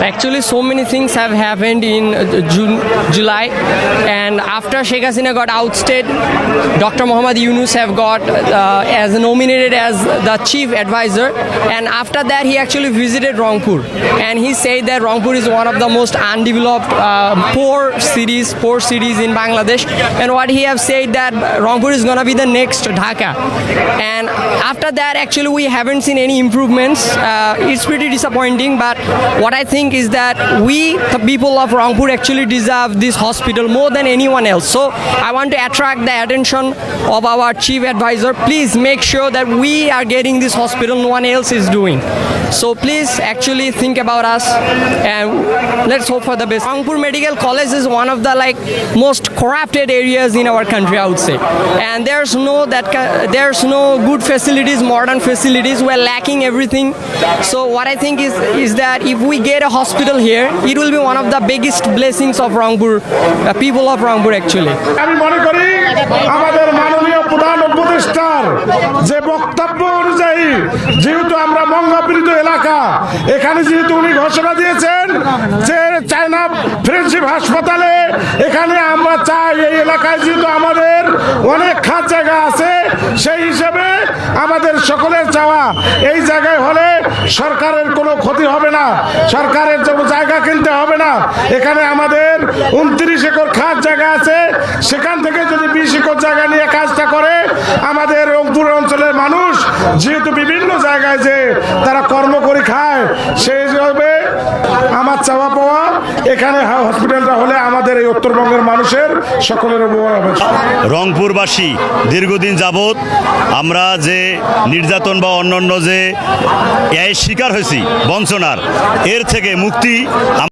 Actually, so many things have happened in uh, June, July, and after Sheikh Hasina got ousted, Dr. Muhammad Yunus have got uh, as nominated as the chief advisor, and after that he actually visited Rangpur, and he said that Rangpur is one of the most undeveloped, uh, poor cities, poor cities in Bangladesh, and what he have said that Rangpur is gonna be the next Dhaka, and after that actually we haven't seen any improvements. Uh, it's pretty disappointing, but what I think is that we, the people of Rangpur, actually deserve this hospital more than anyone else. So I want to attract the attention of our chief advisor. Please make sure that we are getting this hospital, no one else is doing. So please actually think about us and let's hope for the best. Rangpur Medical College is one of the like most corrupted areas in our country, I would say. And there's no that there's no good facilities, modern facilities. We're lacking everything. So what I think is is that if we get a hospital here, it will be one of the biggest blessings of Rangpur, uh, people of Rangpur actually. যে বক্তব্য অনুযায়ী, যেহেতু আমরা মঙ্গাপীড়িত এলাকা, এখানে যেহেতু উনি ঘোষণা দিয়েছেন যে চায়না ফ্রেন্ডশিপ হাসপাতালে, এখানে আমরা চাই এই এলাকায় যেহেতু আমাদের অনেক খাত জায়গা আছে, সেই হিসেবে আমাদের সকলের চাওয়া এই জায়গায় হলে সরকারের কোনো ক্ষতি হবে না, সরকারের জায়গা কিনতে হবে না, এখানে আমাদের উনত্রিশ একর খাস জায়গা আছে, সেখান থেকে যদি বিশ একর জায়গা নিয়ে কাজটা করে, আমাদের যেহেতু বিভিন্ন জায়গায় যে তারা কর্ম করে খায়, সেই হিসাবে আমার চাওয়া পাওয়া এখানে হসপিটালটা হলে আমাদের এই উত্তরবঙ্গের মানুষের সকলের রংপুরবাসী, দীর্ঘদিন যাবৎ আমরা যে নির্যাতন বা অন্যান্য যে এর শিকার হয়েছি, বঞ্চনার, এর থেকে মুক্তি